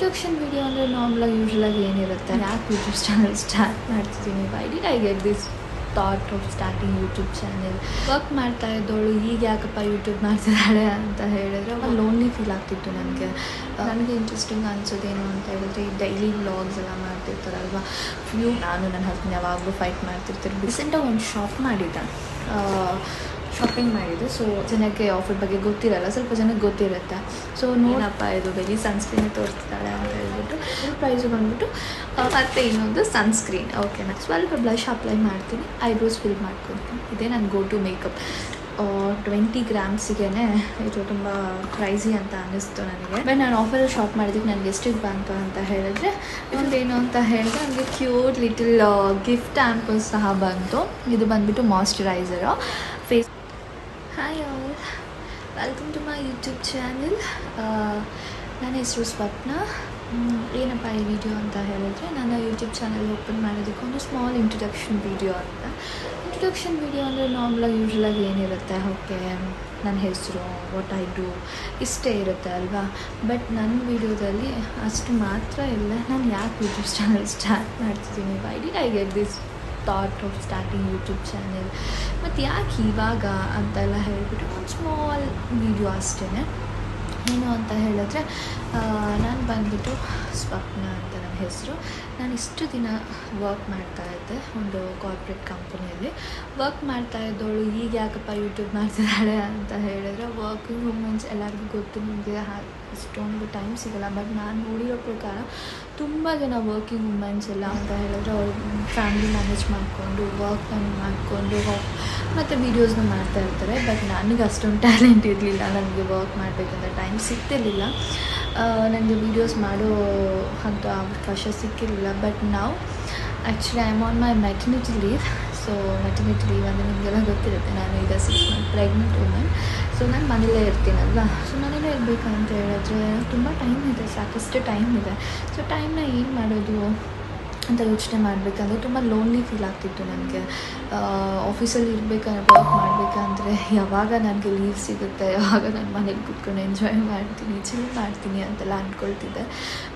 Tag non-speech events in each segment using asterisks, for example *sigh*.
Introduction video ಅಂದರೆ ನಾರ್ಮಲಾಗಿ ಯೂಶ್ವಲಾಗಿ ಏನಿರುತ್ತೆ ಯಾಕೆ ಯೂಟ್ಯೂಬ್ ಚಾನಲ್ ಸ್ಟಾರ್ಟ್ ಮಾಡ್ತಿದ್ದೀನಿ why did I get this thought of starting YouTube channel work ಮಾಡ್ತಾ ಇದ್ದವಳು ಈಗ ಯಾಕಪ್ಪ ಯೂಟ್ಯೂಬ್ ಮಾಡ್ತಿದ್ದಾಳೆ ಅಂತ ಹೇಳಿದ್ರೆ ಅವಾಗ ಲೋನ್ಲಿ ಫೀಲ್ ಆಗ್ತಿತ್ತು ನನಗೆ. ನನಗೆ ಇಂಟ್ರೆಸ್ಟಿಂಗ್ ಅನ್ಸೋದೇನು ಅಂತ ಹೇಳಿದ್ರೆ ಈ ಡೈಲಿ ವ್ಲಾಗ್ಸ್ ಎಲ್ಲ ಮಾಡ್ತಿರ್ತಾರಲ್ವ? ಫ್ಯೂ ನಾನು ನನ್ನ ಹಸ್ಬೆಂಡ್ ಯಾವಾಗಲೂ ಫೈಟ್ ಮಾಡ್ತಿರ್ತಾರೆ ರೀಸೆಂಟಾಗಿ ಒಂದು ಶಾಪ್ ಮಾಡಿದ್ದೆ. ಶಾಪಿಂಗ್ ಮಾಡಿದ್ದು. ಸೊ ಜನಕ್ಕೆ ಆಫರ್ ಬಗ್ಗೆ ಗೊತ್ತಿರಲ್ಲ. ಸ್ವಲ್ಪ ಜನಕ್ಕೆ ಗೊತ್ತಿರುತ್ತೆ. ಸೊ ನೋಡಪ್ಪ ಇದು? ಬೆಳಿ ಸನ್ಸ್ಕ್ರೀನ್ ತೋರಿಸ್ತಾಳೆ ಅಂತ ಹೇಳ್ಬಿಟ್ಟು ಪ್ರೈಸು ಬಂದ್ಬಿಟ್ಟು ಮತ್ತು ಇನ್ನೊಂದು ಸನ್ಸ್ಕ್ರೀನ್ ಓಕೆನಾ ಸ್ವಲ್ಪ ಬ್ಲಷ್ ಅಪ್ಲೈ ಮಾಡ್ತೀನಿ. ಐಬ್ರೋಸ್ ಫಿಲ್ ಮಾಡ್ಕೊತೀನಿ. ಇದೇ ನನ್ನ ಗೋ ಟು ಮೇಕಪ್ ಟ್ವೆಂಟಿ ಗ್ರಾಮ್ಸಿಗೆ ಇದು ತುಂಬ ಪ್ರೈಸಿ ಅಂತ ಅನ್ನಿಸ್ತು ನನಗೆ. ಬಟ್ ನಾನು ಆಫರ್ ಶಾಪ್ ಮಾಡಿದ್ದಕ್ಕೆ ನನಗೆ ಎಷ್ಟಿಗೆ ಬಂತು ಅಂತ ಹೇಳಿದ್ರೆ ಇನ್ನೊಂದೇನು ಅಂತ ಹೇಳಿದ್ರೆ ನನಗೆ ಕ್ಯೂಟ್ ಲಿಟಲ್ ಗಿಫ್ಟ್ ಆ್ಯಂಪಲ್ ಸಹ ಬಂತು. ಇದು ಬಂದುಬಿಟ್ಟು moisturiser face hi all welcome to my YouTube channel ನನ್ನ ಹೆಸರು ಸ್ವಪ್ನ ಏನಪ್ಪ ಈ ವಿಡಿಯೋ ಅಂತ ಹೇಳಿದ್ರೆ, ನನ್ನ ಯೂಟ್ಯೂಬ್ ಚಾನಲ್ ಓಪನ್ ಮಾಡೋದಕ್ಕೆ ಒಂದು ಸ್ಮಾಲ್ ಇಂಟ್ರೊಡಕ್ಷನ್ ವಿಡಿಯೋ ಅಂತ. ಇಂಟ್ರೊಡಕ್ಷನ್ ವಿಡಿಯೋ ಅಂದರೆ ನಾರ್ಮಲಾಗಿ ಯೂಶ್ವಲಾಗಿ ಏನಿರುತ್ತೆ? ಓಕೆ ನನ್ನ ಹೆಸರು ವಾಟ್ ಐ ಡೂ ಇಷ್ಟೇ ಇರುತ್ತೆ ಅಲ್ವಾ? ಬಟ್ ನನ್ನ ವಿಡಿಯೋದಲ್ಲಿ ಅಷ್ಟು ಮಾತ್ರ ಇಲ್ಲ. ನಾನು ಯಾಕೆ ಯೂಟ್ಯೂಬ್ ಚಾನಲ್ ಸ್ಟಾರ್ಟ್ ಮಾಡ್ತಿದ್ದೀನಿ? Why did I get this thought of starting YouTube channel ಮತ್ತು ಯಾಕೆ ಇವಾಗ ಅಂತೆಲ್ಲ ಹೇಳಿಬಿಟ್ಟು ಒಂದು ಸ್ಮಾಲ್ ವೀಡಿಯೋ ಅಷ್ಟೇ ಏನು ಅಂತ ಹೇಳಿದ್ರೆ ನಾನು ಬಂದುಬಿಟ್ಟು ಸ್ವಪ್ನ ಅಂತ ನನ್ನ ಹೆಸರು. ನಾನು ಇಷ್ಟು ದಿನ ವರ್ಕ್ ಮಾಡ್ತಾ ಇದ್ದೆ ಒಂದು ಕಾರ್ಪೊರೇಟ್ ಕಂಪನಿಯಲ್ಲಿ ವರ್ಕ್ ಮಾಡ್ತಾ ಇದ್ದವಳು ಈಗ ಯಾಕಪ್ಪ ಯೂಟ್ಯೂಬ್ ಮಾಡ್ತಿದ್ದಾಳೆ ಅಂತ ಹೇಳಿದ್ರೆ ವರ್ಕಿಂಗ್ ವುಮೆನ್ಸ್ ಎಲ್ಲರಿಗೂ ಗೊತ್ತು, ನಿಮಗೆ ಅಷ್ಟೊಂದು ಟೈಮ್ ಸಿಗಲ್ಲ. ಬಟ್ ನಾನು ನೋಡಿರೋ ಪ್ರಕಾರ ತುಂಬ ಜನ ವರ್ಕಿಂಗ್ ವುಮೆನ್ಸ್ ಎಲ್ಲ ಅಂತ ಹೇಳಿದ್ರೆ ಅವ್ರ ಫ್ಯಾಮಿಲಿ ಮ್ಯಾನೇಜ್ ಮಾಡಿಕೊಂಡು ವರ್ಕ್ನ ಮಾಡಿಕೊಂಡು ಮತ್ತು ವೀಡಿಯೋಸ್ನ ಮಾಡ್ತಾ ಇರ್ತಾರೆ. ಬಟ್ ನನಗೆ ಅಷ್ಟೊಂದು ಟ್ಯಾಲೆಂಟ್ ಇರಲಿಲ್ಲ. ನನಗೆ ವರ್ಕ್ ಮಾಡಬೇಕಂತ ಟೈಮ್ ಸಿಗ್ತಿರ್ಲಿಲ್ಲ. ನನಗೆ ವೀಡಿಯೋಸ್ ಮಾಡೋ ಅಂತ ಅವಕಾಶ ಸಿಕ್ಕಿರಲಿಲ್ಲ. ಬಟ್ ನಾವು actually I am on my maternity leave so maternity leave ಅಂದರೆ ನಿಮಗೆಲ್ಲ ಗೊತ್ತಿರುತ್ತೆ. ನಾನು ಈಗ six month pregnant women so ನಾನು ಮನೇಲೇ ಇರ್ತೀನಲ್ವಾ? ಸೊ ಮನೇಲೇ ಇರಬೇಕಂತ ಹೇಳಿದ್ರೆ, ತುಂಬ ಟೈಮ್ ಇದೆ. ಸಾಕಷ್ಟು ಟೈಮ್ ಇದೆ. ಸೊ ಟೈಮ್ನ ಏನು ಮಾಡೋದು? ಅಂತ ಯೋಚನೆ ಮಾಡಬೇಕಂದ್ರೆ ತುಂಬ ಲೋನ್ಲಿ ಫೀಲ್ ಆಗ್ತಿತ್ತು ನನಗೆ. ಆಫೀಸಲ್ಲಿ ಇರಬೇಕಂದ್ರೆ ವರ್ಕ್ ಮಾಡಬೇಕಂದ್ರೆ ಯಾವಾಗ ನನಗೆ ಲೀವ್ ಸಿಗುತ್ತೆ, ಯಾವಾಗ ನಾನು ಮನೆಗೆ ಕೂತ್ಕೊಂಡು ಎಂಜಾಯ್ ಮಾಡ್ತೀನಿ ಚಿಲ್ ಮಾಡ್ತೀನಿ ಅಂತೆಲ್ಲ ಅಂದ್ಕೊಳ್ತಿದ್ದೆ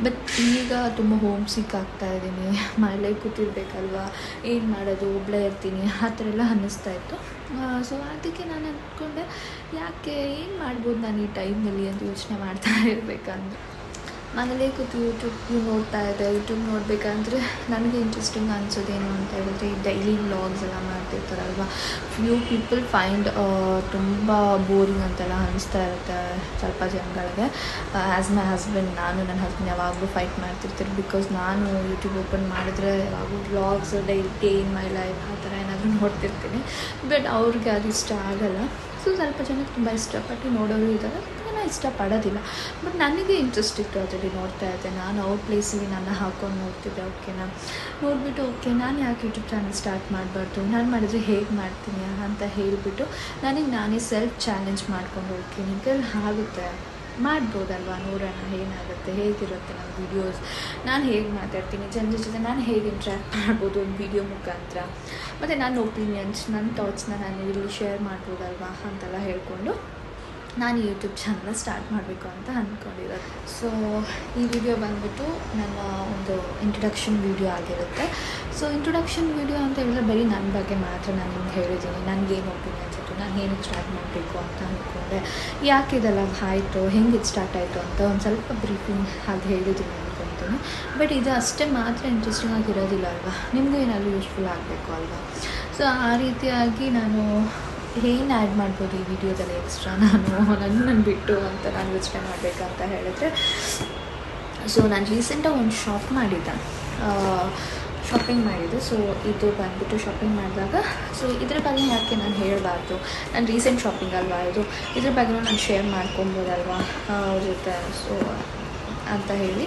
ಬಟ್ ಈಗ ತುಂಬ ಹೋಮ್ ಸಿಕ್ ಆಗ್ತಾ ಇದ್ದೀನಿ. ಮಳೆ ಕೂತಿರ್ಬೇಕಲ್ವಾ? ಏನು ಮಾಡೋದು? ಒಬ್ಬಳೇ ಇರ್ತೀನಿ. ಆ ಥರ ಎಲ್ಲ ಅನ್ನಿಸ್ತಾ ಇತ್ತು. ಸೊ ಅದಕ್ಕೆ ನಾನು ಅಂದ್ಕೊಂಡೆ ಯಾಕೆ ಏನು ಮಾಡ್ಬೋದು ನಾನು ಈ ಟೈಮಲ್ಲಿ ಅಂತ ಯೋಚನೆ ಮಾಡ್ತಾ ಇರಬೇಕಂದ್ರೆ. ಮನೇಲೇ ಕೂತು ಯೂಟ್ಯೂಬ್ ನೋಡ್ತಾ ಇದ್ದೆ. ಯೂಟ್ಯೂಬ್ ನೋಡಬೇಕಂದ್ರೆ ನನಗೆ ಇಂಟ್ರೆಸ್ಟಿಂಗ್ ಅನಿಸೋದೇನು ಅಂತ ಹೇಳಿದ್ರೆ ಈ ಡೈಲಿ ವ್ಲಾಗ್ಸ್ ಎಲ್ಲ ಮಾಡ್ತಿರ್ತಾರಲ್ವ? ಫ್ಯೂ ಪೀಪಲ್ ಫೈಂಡ್ ತುಂಬ ಬೋರಿಂಗ್ ಅಂತೆಲ್ಲ ಅನಿಸ್ತಾ ಇರುತ್ತೆ ಸ್ವಲ್ಪ ಜನಗಳಿಗೆ. ಆ್ಯಸ್ ಮೈ ಹಸ್ಬೆಂಡ್ ನಾನು ನನ್ನ ಹಸ್ಬೆಂಡ್ ಯಾವಾಗಲೂ ಫೈಟ್ ಮಾಡ್ತಿರ್ತೀರಿ ಬಿಕಾಸ್ ನಾನು ಯೂಟ್ಯೂಬ್ ಓಪನ್ ಮಾಡಿದ್ರೆ ಯಾವಾಗಲೂ vlogs daily day in my life ಆ ಥರ ಏನಾದರೂ ನೋಡ್ತಿರ್ತೀನಿ. ಬಟ್ ಅವ್ರಿಗೆ ಅದು ಇಷ್ಟ ಆಗಲ್ಲ. ಸೊ ಸ್ವಲ್ಪ ಜನಕ್ಕೆ ತುಂಬ ಇಷ್ಟಪಟ್ಟು ನೋಡೋರು ಇದ್ದಾರೆ. ಇಷ್ಟಪಡೋದಿಲ್ಲ. ಬಟ್ ನನಗೆ ಇಂಟ್ರೆಸ್ಟ್ ಇತ್ತು ಅದರಲ್ಲಿ ನೋಡ್ತಾ ಇದ್ದೆ. ನಾನು ಅವ್ರ ಪ್ಲೇಸಿಗೆ ನನ್ನ ಹಾಕೊಂಡು ನೋಡ್ತಿದ್ದೆ. ಓಕೆನಾ ನೋಡಿಬಿಟ್ಟು ಓಕೆ ನಾನು ಯಾಕೆ ಯೂಟ್ಯೂಬ್ ಚಾನಲ್ ಸ್ಟಾರ್ಟ್ ಮಾಡಬಾರ್ದು? ನಾನು ಮಾಡಿದ್ರೆ ಹೇಗೆ ಮಾಡ್ತೀನಿ ಅಂತ ಹೇಳಿಬಿಟ್ಟು ನನಗೆ ನಾನೇ ಸೆಲ್ಫ್ ಚಾಲೆಂಜ್ ಮಾಡ್ಕೊಂಡು ಓಕೆ ನಿಮಗೆ ಆಗುತ್ತೆ. ಮಾಡ್ಬೋದಲ್ವಾ? ನೋಡೋಣ ಏನಾಗುತ್ತೆ? ಹೇಗಿರುತ್ತೆ ನಮ್ಮ ವೀಡಿಯೋಸ್ ನಾನು ಹೇಗೆ ಮಾತಾಡ್ತೀನಿ? ಜನರ ಜೊತೆ ನಾನು ಹೇಗೆ ಇಂಟ್ರ್ಯಾಕ್ಟ್ ಮಾಡ್ಬೋದು ಒಂದು ವಿಡಿಯೋ ಮುಖಾಂತರ? ಮತ್ತು ನನ್ನ ಒಪಿನಿಯನ್ಸ್ ನನ್ನ ಥಾಟ್ಸ್ನ ನಾನು ಇಲ್ಲಿ ಶೇರ್ ಮಾಡ್ಬೋದಲ್ವಾ? ಅಂತೆಲ್ಲ ಹೇಳ್ಕೊಂಡು ನಾನು ಯೂಟ್ಯೂಬ್ ಚಾನಲ್ ಸ್ಟಾರ್ಟ್ ಮಾಡಬೇಕು ಅಂತ ಅಂದ್ಕೊಂಡಿರೋದು ಸೊ ಈ ವಿಡಿಯೋ ಬಂದುಬಿಟ್ಟು ನನ್ನ ಒಂದು ಇಂಟ್ರಡಕ್ಷನ್ ವಿಡಿಯೋ ಆಗಿರುತ್ತೆ. ಸೊ ಇಂಟ್ರೊಡಕ್ಷನ್ ವಿಡಿಯೋ ಅಂತ ಹೇಳಿದ್ರೆ ಬರೀ ನನ್ನ ಬಗ್ಗೆ ಮಾತ್ರ ನಾನು ನಿಮ್ಗೆ ಹೇಳಿದ್ದೀನಿ. ಏನು ಒಪಿನಿಯನ್ಸ್ ಇತ್ತು, ನಾನು ಏನಕ್ಕೆ ಸ್ಟಾರ್ಟ್ ಮಾಡಬೇಕು ಅಂತ ಅಂದ್ಕೊಂಡೆ ಯಾಕೆ ಇದೆಲ್ಲ ಆಯಿತು, ಹೆಂಗೆ ಇದು ಸ್ಟಾರ್ಟ್ ಆಯಿತು ಅಂತ ಒಂದು ಸ್ವಲ್ಪ ಬ್ರೀಫಿಂಗ್ ಹಾಗೆ ಹೇಳಿದ್ದೀನಿ ಅಂದ್ಕೊಂತೀನಿ ಬಟ್ ಇದು ಅಷ್ಟೇ ಮಾತ್ರ ಇಂಟ್ರೆಸ್ಟಿಂಗ್ ಆಗಿರೋದಿಲ್ಲ ಅಲ್ವಾ? ನಿಮಗೂ ಏನಾದರೂ ಯೂಸ್ಫುಲ್ ಆಗಬೇಕು ಅಲ್ವಾ? ಸೊ ಆ ರೀತಿಯಾಗಿ ನಾನು ಏನು ಆ್ಯಡ್ ಮಾಡ್ಬೋದು ಈ ವಿಡಿಯೋದಲ್ಲಿ ಎಕ್ಸ್ಟ್ರಾ ನಾನು? ನನ್ನನ್ನು ಬಿಟ್ಟು ಅಂತ ನಾನು ಯೋಚನೆ ಮಾಡಬೇಕಂತ ಹೇಳಿದ್ರೆ ಸೊ ನಾನು ರೀಸೆಂಟಾಗಿ ಒಂದು ಶಾಪ್ ಮಾಡಿದ್ದೆ. ಶಾಪಿಂಗ್ ಮಾಡಿದ್ದೆ. ಸೊ ಇದು ಬಂದುಬಿಟ್ಟು ಶಾಪಿಂಗ್ ಮಾಡಿದಾಗ ಸೊ ಇದ್ರ ಬಗ್ಗೆ ಯಾಕೆ ನಾನು ಹೇಳಬಾರ್ದು? ನಾನು ರೀಸೆಂಟ್ ಶಾಪಿಂಗ್ ಅಲ್ವಾ ಇದು? ಇದ್ರ ಬಗ್ಗೆ ನಾನು ಶೇರ್ ಮಾಡ್ಕೊಬೋದಲ್ವಾ? ಅವ್ರ ಜೊತೆ ಸೊ ಅಂತ ಹೇಳಿ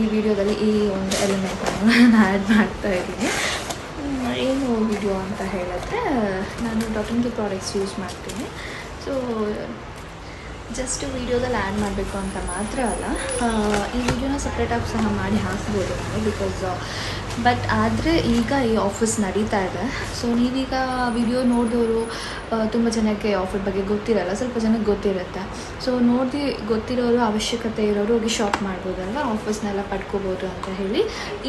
ಈ ವಿಡಿಯೋದಲ್ಲಿ ಈ ಒಂದು ಎಲಿಮೆಂಟ್ ನಾನು ಆ್ಯಡ್ ಮಾಡ್ತಾ ಇದ್ದೀನಿ. ವಿಡಿಯೋ ಅಂತ ಹೇಳಿದ್ರೆ, ನಾನು ಡಾಟಿಂಗ್ ಪ್ರಾಡಕ್ಟ್ಸ್ ಯೂಸ್ ಮಾಡ್ತೀನಿ. ಸೊ ಜಸ್ಟ್ ವೀಡಿಯೋದಲ್ಲಿ ಆ್ಯಡ್ ಮಾಡಬೇಕು ಅಂತ ಮಾತ್ರ ಅಲ್ಲ ಈ ವಿಡಿಯೋನ ಸಪ್ರೇಟಾಗಿ ಸಹ ಮಾಡಿ ಹಾಕ್ಬೋದು ನಾನು ಬಿಕಾಸ್ ಬಟ್ ಆದರೆ ಈಗ ಈ ಆಫರ್ಸ್ ನಡೀತಾ ಇದೆ. ಸೊ ನೀವೀಗ ವಿಡಿಯೋ ನೋಡಿದವರು ತುಂಬ ಜನಕ್ಕೆ ಆಫರ್ ಬಗ್ಗೆ ಗೊತ್ತಿರಲ್ಲ, ಸ್ವಲ್ಪ ಜನಕ್ಕೆ ಗೊತ್ತಿರುತ್ತೆ. ಸೊ ನೋಡಿ ಗೊತ್ತಿರೋರು, ಅವಶ್ಯಕತೆ ಇರೋರು ಹೋಗಿ ಶಾಪ್ ಮಾಡ್ಬೋದಲ್ವ? ಆಫರ್ಸ್ನೆಲ್ಲ ಪಡ್ಕೋಬೋದು ಅಂತ ಹೇಳಿ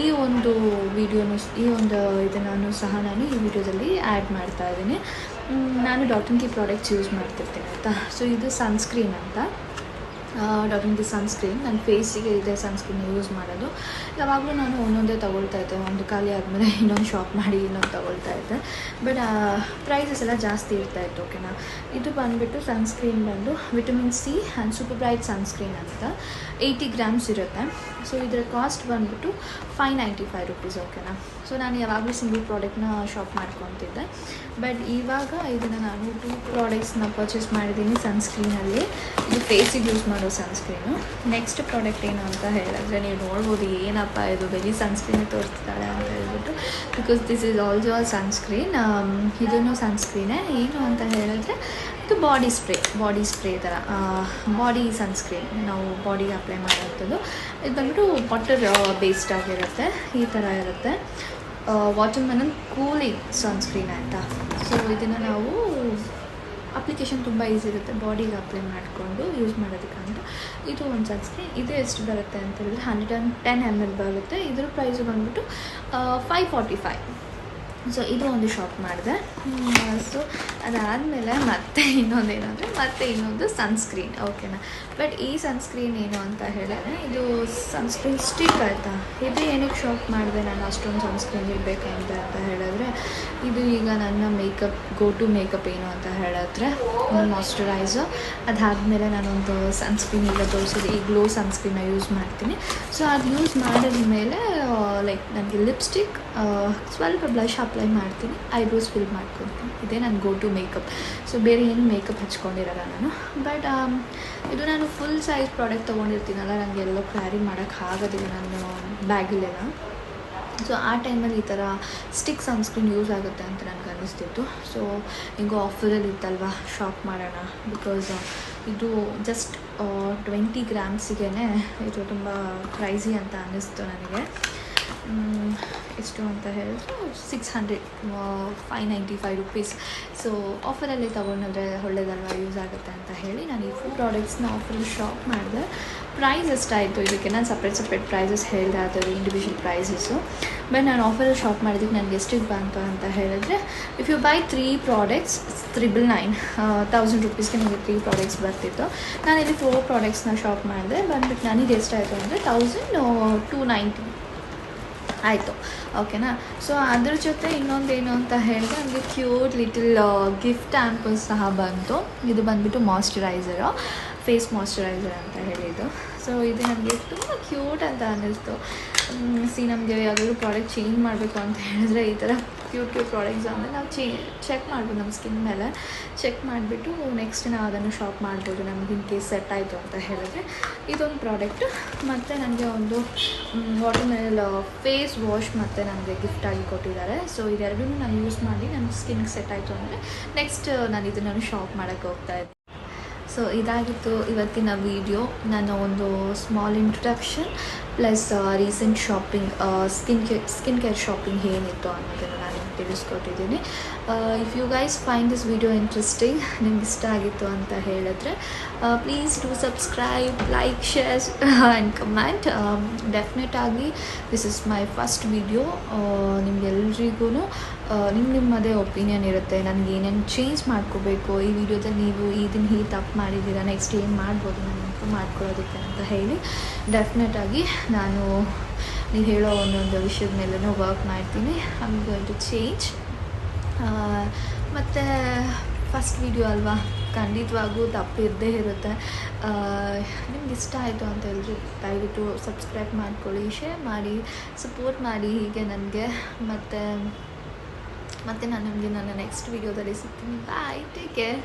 ಈ ಒಂದು ವಿಡಿಯೋನು ಈ ಒಂದು ಇದನ್ನು ಸಹ ನಾನು ಈ ವಿಡಿಯೋದಲ್ಲಿ ಆ್ಯಡ್ ಮಾಡ್ತಾ ಇದ್ದೀನಿ. ನಾನು ಡಾಟನ್ ಕಿ ಪ್ರಾಡಕ್ಟ್ಸ್ ಯೂಸ್ ಮಾಡ್ತಿರ್ತೀನಿ, ಆಯಿತಾ? ಸೊ ಇದು ಸನ್ಸ್ಕ್ರೀನ್ ಅಂತ. Dotting the sunscreen. ನನ್ನ ಫೇಸಿಗೆ ಇದೆ ಸನ್ಸ್ಕ್ರೀನ್ ಯೂಸ್ ಮಾಡೋದು. ಯಾವಾಗಲೂ ನಾನು ಒಂದೊಂದೇ ತೊಗೊಳ್ತಾ ಇದ್ದೆ. ಒಂದು ಖಾಲಿ ಆದಮೇಲೆ *laughs* ಇನ್ನೊಂದು ಶಾಪ್ ಮಾಡಿ ಇನ್ನೊಂದು ತೊಗೊಳ್ತಾ ಇದ್ದೆ. ಬಟ್ ಪ್ರೈಸಸ್ ಎಲ್ಲ ಜಾಸ್ತಿ ಇರ್ತಾ ಇತ್ತು ಓಕೆನಾ ಇದು ಬಂದುಬಿಟ್ಟು ಸನ್ಸ್ಕ್ರೀನ್ ಬಂದು vitamin C and super bright sunscreen ಅಂತ. ಏಯ್ಟಿ ಗ್ರಾಮ್ಸ್ ಇರುತ್ತೆ. ಸೊ ಇದರ ಕಾಸ್ಟ್ ಬಂದುಬಿಟ್ಟು ಫೈವ್ ನೈಂಟಿ ಫೈವ್ ರುಪೀಸ್ ಓಕೆನಾ ಸೊ ನಾನು ಯಾವಾಗಲೂ ಸಿಂಗಲ್ ಪ್ರಾಡಕ್ಟ್ನ ಶಾಪ್ ಮಾಡ್ಕೊತಿದ್ದೆ. ಬಟ್ ಇವಾಗ ಇದನ್ನು ನಾನು ಟೂ ಪ್ರಾಡಕ್ಟ್ಸ್ನ ಪರ್ಚೇಸ್ ಮಾಡಿದ್ದೀನಿ ಸನ್ಸ್ಕ್ರೀನಲ್ಲಿ ಇದು ಫೇಸಿಗೆ ಯೂಸ್ ಮಾಡೋ ಸನ್ಸ್ಕ್ರೀನು ನೆಕ್ಸ್ಟ್ ಪ್ರಾಡಕ್ಟ್ ಏನು ಅಂತ ಹೇಳಿದ್ರೆ ನೀವು ನೋಡ್ಬೋದು ಏನಪ್ಪ ಇದು ಬೆಲಿ ಸನ್ಸ್ಕ್ರೀನ್ ತೋರಿಸ್ತಾಳೆ ಅಂತ ಹೇಳ್ಬಿಟ್ಟು. Because this is also a sunscreen ಇದನ್ನು ಸನ್ಸ್ಕ್ರೀನೇ ಏನು ಅಂತ ಹೇಳಿದ್ರೆ ಇದು ಬಾಡಿ ಸ್ಪ್ರೇ ಬಾಡಿ ಸ್ಪ್ರೇ ಥರ ಬಾಡಿ ಸನ್ಸ್ಕ್ರೀನ್ ನಾವು ಬಾಡಿಗೆ ಅಪ್ಲೈ ಮಾಡೋಂಥದ್ದು. ಇದು ಬಂದ್ಬಿಟ್ಟು ವಾಟರ್ ಬೇಸ್ಡ್ ಆಗಿರುತ್ತೆ, ಈ ಥರ ಇರುತ್ತೆ. ವಾಟರ್ ಮೆಲನ್ ಕೂಲಿಂಗ್ ಸನ್ಸ್ಕ್ರೀನ್ ಅಂತ ಸೊ ಇದನ್ನು ನಾವು ಅಪ್ಲಿಕೇಶನ್ ತುಂಬ ಈಸಿ ಇರುತ್ತೆ. ಬಾಡಿಗೆ ಅಪ್ಲೈ ಮಾಡಿಕೊಂಡು ಯೂಸ್ ಮಾಡೋದಕ್ಕಂತ. ಇದು ಒಂದು ಸನ್ಸ್ಕ್ರೀನ್ ಇದು ಎಷ್ಟು ಬರುತ್ತೆ ಅಂತ ಹೇಳಿದ್ರೆ hundred and ten M L ಬರುತ್ತೆ. ಇದ್ರ ಪ್ರೈಸ್ ಬಂದ್ಬಿಟ್ಟು ಫೈವ್ ಫಾರ್ಟಿ ಫೈವ್ ಸೊ ಇದು ಒಂದು ಶಾಪ್ ಮಾಡಿದೆ. ಸೊ ಅದಾದಮೇಲೆ ಮತ್ತೆ ಇನ್ನೊಂದು ಏನಂದರೆ, ಮತ್ತೆ ಇನ್ನೊಂದು ಸನ್ಸ್ಕ್ರೀನ್ ಓಕೆನಾ ಬಟ್ ಈ ಸನ್ಸ್ಕ್ರೀನ್ ಏನು ಅಂತ ಹೇಳಿದ್ರೆ, ಇದು ಸನ್ಸ್ಕ್ರೀನ್ ಸ್ಟಿಕ್ ಆಯಿತಾ? ಇದು ಏನಕ್ಕೆ ಶಾಪ್ ಮಾಡಿದೆ ನಾನು ಅಷ್ಟೊಂದು ಸನ್ಸ್ಕ್ರೀನ್ ಇರಬೇಕಂತ ಅಂತ ಹೇಳಿದ್ರೆ, ಇದು ಈಗ ನನ್ನ ಮೇಕಪ್ ಗೋ ಟು ಮೇಕಪ್ ಏನು ಅಂತ ಹೇಳಿದ್ರೆ, ಒಂದು ಮಾಯಿಸ್ಚರೈಸರ್ ಅದಾದಮೇಲೆ ನಾನೊಂದು ಸನ್ಸ್ಕ್ರೀನ್ ಈಗ ತೋರಿಸಿದೆ. ಈ ಗ್ಲೋ ಸನ್ಸ್ಕ್ರೀನ್ನ ಯೂಸ್ ಮಾಡ್ತೀನಿ. ಸೊ ಅದು ಯೂಸ್ ಮಾಡಿದ ಮೇಲೆ ಲೈಕ್ ನನಗೆ ಲಿಪ್ಸ್ಟಿಕ್ ಸ್ವಲ್ಪ ಬ್ಲಷ್ ಅಪ್ಲೈ ಮಾಡ್ತೀನಿ ಐಬ್ರೋಸ್ ಫಿಲ್ ಮಾಡ್ಕೊತೀನಿ. ಇದೇ ನನ್ನ ಗೋ ಟು ಮೇಕಪ್ ಸೊ ಬೇರೆ ಏನು ಮೇಕಪ್ ಹಚ್ಕೊಂಡಿರಲ್ಲ ನಾನು. ಬಟ್ ಇದು ನಾನು ಫುಲ್ ಸೈಜ್ ಪ್ರಾಡಕ್ಟ್ ತೊಗೊಂಡಿರ್ತೀನಲ್ಲ ನನಗೆ ಎಲ್ಲೋ ಕ್ಯಾರಿ ಮಾಡೋಕ್ಕೆ ಆಗೋದಿಲ್ಲ ನಾನು ಬ್ಯಾಗಲ್ಲೆಲ್ಲ ಸೊ ಆ ಟೈಮಲ್ಲಿ ಈ ಥರ ಸ್ಟಿಕ್ ಸನ್ಸ್ಕ್ರೀನ್ ಯೂಸ್ ಆಗುತ್ತೆ ಅಂತ ನನಗೆ ಅನ್ನಿಸ್ತಿತ್ತು. ಸೊ ಹಿಂಗೆ ಆಫರಲ್ಲಿ ಇತ್ತಲ್ವ ಶಾಪ್ ಮಾಡೋಣ. ಬಿಕಾಸ್ ಇದು ಜಸ್ಟ್ ಟ್ವೆಂಟಿ ಗ್ರಾಮ್ಸಿಗೆ ಇದು ತುಂಬ ಪ್ರೈಸಿ ಅಂತ ಅನ್ನಿಸ್ತು ನನಗೆ. ಎಷ್ಟು ಅಂತ ಹೇಳಿದ್ರೆ six hundred five ninety five rupees so ಆಫರಲ್ಲಿ ತೊಗೊಂಡ್ರೆ ಒಳ್ಳೇದಲ್ವ ಯೂಸ್ ಆಗುತ್ತೆ ಅಂತ ಹೇಳಿ ನಾನು ಈ ಫುಲ್ ಪ್ರಾಡಕ್ಟ್ಸ್ನ ಆಫರಲ್ಲಿ ಶಾಪ್ ಮಾಡಿದೆ. ಪ್ರೈಸ್ ಎಷ್ಟಾಯಿತು ಇದಕ್ಕೆ? ನಾನು ಸಪ್ರೇಟ್ ಸಪ್ರೇಟ್ ಪ್ರೈಸಸ್ ಹೇಳಿದೆ ಅದರಲ್ಲಿ ಇಂಡಿವಿಜುವಲ್ ಪ್ರೈಸಸ್ಸು ಬಟ್ ನಾನು ಆಫರಲ್ಲಿ ಶಾಪ್ ಮಾಡಿದ್ದಕ್ಕೆ ನನಗೆ ಎಷ್ಟಿಗೆ ಬಂತು ಅಂತ ಹೇಳಿದ್ರೆ if you buy three products triple nine thousand ರುಪೀಸ್ಗೆ ನನಗೆ ತ್ರೀ ಪ್ರಾಡಕ್ಟ್ಸ್ ಬರ್ತಿತ್ತು. ನಾನು ಇಲ್ಲಿ ಫೋರ್ ಪ್ರಾಡಕ್ಟ್ಸ್ನ ಶಾಪ್ ಮಾಡಿದೆ, ಬಂದ್ಬಿಟ್ಟು ನನಗೆ ಎಷ್ಟಾಯಿತು ಅಂದರೆ ತೌಸಂಡ್ ಟೂ ನೈಂಟಿ ಆಯಿತು. ಓಕೆನಾ ಸೊ ಅದ್ರ ಜೊತೆ ಇನ್ನೊಂದೇನು ಅಂತ ಹೇಳಿದ್ರೆ ನನಗೆ ಕ್ಯೂಟ್ ಲಿಟಲ್ ಗಿಫ್ಟ್ ಆ್ಯಂಪಲ್ ಸಹ ಬಂತು. ಇದು ಬಂದುಬಿಟ್ಟು ಮಾಯ್ಶ್ಚರೈಸರು ಫೇಸ್ ಮಾಯಿಶ್ಚರೈಸರ್ ಅಂತ ಹೇಳಿದ್ದು. ಸೊ ಇದು ನನಗೆ ತುಂಬ ಕ್ಯೂಟ್ ಅಂತ ಅನ್ನಿಸ್ತು. ಸಿ ನಮಗೆ ಯಾವುದಾದ್ರು ಪ್ರಾಡಕ್ಟ್ ಚೇಂಜ್ ಮಾಡಬೇಕು ಅಂತ ಹೇಳಿದ್ರೆ ಈ ಥರ ಕ್ಯೂಟ್ ಕ್ಯೂಟ್ ಪ್ರಾಡಕ್ಟ್ಸ್ ಅಂದರೆ ನಾವು ಚೇ ಚೆಕ್ ಮಾಡ್ಬೋದು ನಮ್ಮ ಸ್ಕಿನ್ ಮೇಲೆ. ಚೆಕ್ ಮಾಡಿಬಿಟ್ಟು ನೆಕ್ಸ್ಟ್ ನಾವು ಅದನ್ನು ಶಾಪ್ ಮಾಡ್ಬೋದು ನಮ್ಗೆ ಇನ್ ಕೇಸ್ ಸೆಟ್ ಆಯಿತು ಅಂತ ಹೇಳಿದ್ರೆ. ಇದೊಂದು ಪ್ರಾಡಕ್ಟ್ ಮತ್ತು ನನಗೆ ಒಂದು ವಾಟರ್ ಮೆಲ್ ಫೇಸ್ ವಾಶ್ ಮತ್ತು ನನಗೆ ಗಿಫ್ಟಾಗಿ ಕೊಟ್ಟಿದ್ದಾರೆ. ಸೊ ಇದೆರಡೂ ನಾನು ಯೂಸ್ ಮಾಡಿ ನನ್ನ ಸ್ಕಿನ್ಗೆ ಸೆಟ್ ಆಯಿತು ಅಂದರೆ ನೆಕ್ಸ್ಟ್ ನಾನು ಇದನ್ನು ಶಾಪ್ ಮಾಡೋಕ್ಕೆ ಹೋಗ್ತಾ ಇದ್ದೆ. ಸೊ ಇದಾಗಿತ್ತು ಇವತ್ತಿನ ವಿಡಿಯೋ ನನ್ನ ಒಂದು small introduction plus recent shopping skin care skin care shopping ಏನಿತ್ತು ಅನ್ನೋದನ್ನು ತಿಳಿಸ್ಕೊಟ್ಟಿದ್ದೀನಿ if you guys find this video interesting ನಿಮ್ಗೆ ಇಷ್ಟ ಆಗಿತ್ತು ಅಂತ ಹೇಳಿದ್ರೆ please do subscribe like share and comment definite ಆಗಿ this is my first video ನಿಮ್ಗೆಲ್ರಿಗೂ ನಿಮ್ಮ ನಿಮ್ಮದೇ ಒಪಿನಿಯನ್ ಇರುತ್ತೆ. ನನಗೆ ಏನೇನು ಚೇಂಜ್ ಮಾಡ್ಕೋಬೇಕು? ಈ ವಿಡಿಯೋದಲ್ಲಿ ನೀವು ಇದನ್ನು ಹೀಗೆ ತಪ್ಪು ಮಾಡಿದ್ದೀರಾ? ನೆಕ್ಸ್ಟ್ ಏನು ಮಾಡ್ಬೋದು ನಾನು ಮಾಡ್ಕೊಳ್ಳೋದಕ್ಕೆ ಅಂತ ಹೇಳಿ ಡೆಫಿನೆಟಾಗಿ ನಾನು ನೀವು ಹೇಳೋ ಒಂದೊಂದು ವಿಷಯದ ಮೇಲೂ ವರ್ಕ್ ಮಾಡ್ತೀನಿ ಐ ಆಮ್ ಟು ಚೇಂಜ್ ಮತ್ತು ಫಸ್ಟ್ ವಿಡಿಯೋ ಅಲ್ವಾ? ಖಂಡಿತವಾಗೂ ತಪ್ಪಿದ್ದೇ ಇರುತ್ತೆ. ನಿಮ್ಗೆ ಇಷ್ಟ ಆಯಿತು ಅಂತ ಹೇಳಿದ್ರೆ ದಯವಿಟ್ಟು ಸಬ್ಸ್ಕ್ರೈಬ್ ಮಾಡ್ಕೊಳ್ಳಿ ಶೇರ್ ಮಾಡಿ ಸಪೋರ್ಟ್ ಮಾಡಿ ಹೀಗೆ ನನಗೆ. ಮತ್ತು ಮತ್ತು ನಾನು ನಿಮಗೆ ನನ್ನ ನೆಕ್ಸ್ಟ್ ವೀಡಿಯೋದಲ್ಲಿ ಸಿಗ್ತೀನಿ. Bye take care